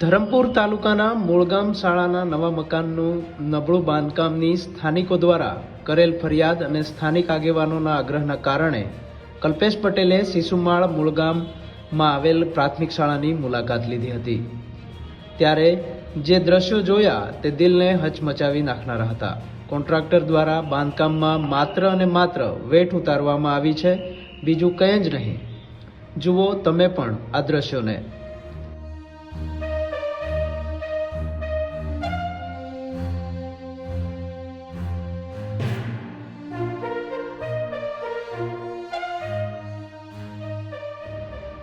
ધરમપુર તાલુકાના મૂળગામ શાળાના નવા મકાનનું નબળું બાંધકામની સ્થાનિકો દ્વારા કરેલ ફરિયાદ અને સ્થાનિક આગેવાનોના આગ્રહના કારણે કલ્પેશ પટેલે શિશુમાળ મૂળગામમાં આવેલ પ્રાથમિક શાળાની મુલાકાત લીધી હતી. ત્યારે જે દ્રશ્યો જોયા તે દિલને હચમચાવી નાખનારા હતા. કોન્ટ્રાક્ટર દ્વારા બાંધકામમાં માત્ર અને માત્ર વેઠ ઉતારવામાં આવી છે. બીજું કંઈ જ નહીં. જુઓ તમે પણ આ દ્રશ્યોને.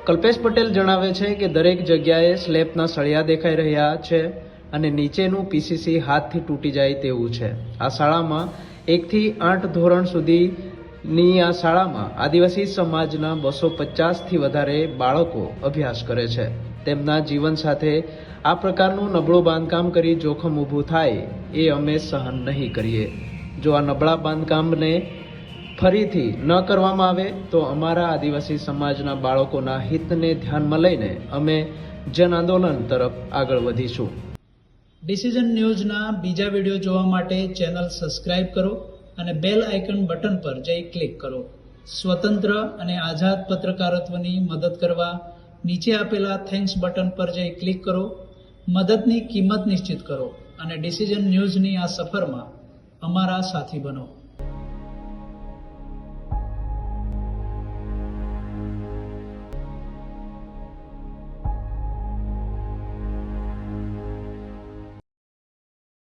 કલ્પેશ પટેલ જણાવે છે કે દરેક જગ્યાએ સ્લેબના સળિયા દેખાઈ રહ્યા છે અને નીચેનું પીસીસી હાથથી તૂટી જાય તેવું છે. આ શાળામાં એકથી આઠ ધોરણ સુધીની આ શાળામાં આદિવાસી સમાજના બસો પચાસથી વધારે બાળકો અભ્યાસ કરે છે. તેમના જીવન સાથે આ પ્રકારનું નબળું બાંધકામ કરી જોખમ ઊભું થાય એ અમે સહન નહીં કરીએ. જો આ નબળા બાંધકામને ફરીથી ન કરવામાં આવે તો અમારા આદિવાસી સમાજના બાળકોના હિતને ધ્યાનમાં લઈને અમે જન આંદોલન તરફ આગળ વધીશું. ડિસિઝન ન્યૂઝના બીજા વીડિયો જોવા માટે ચેનલ સબસ્ક્રાઇબ કરો અને બેલ આઇકન બટન પર જઈ ક્લિક કરો. સ્વતંત્ર અને આઝાદ પત્રકારત્વની મદદ કરવા નીચે આપેલા થેન્ક્સ બટન પર જઈ ક્લિક કરો. મદદની કિંમત નિશ્ચિત કરો અને ડિસિઝન ન્યૂઝની આ સફરમાં અમારા સાથી બનો.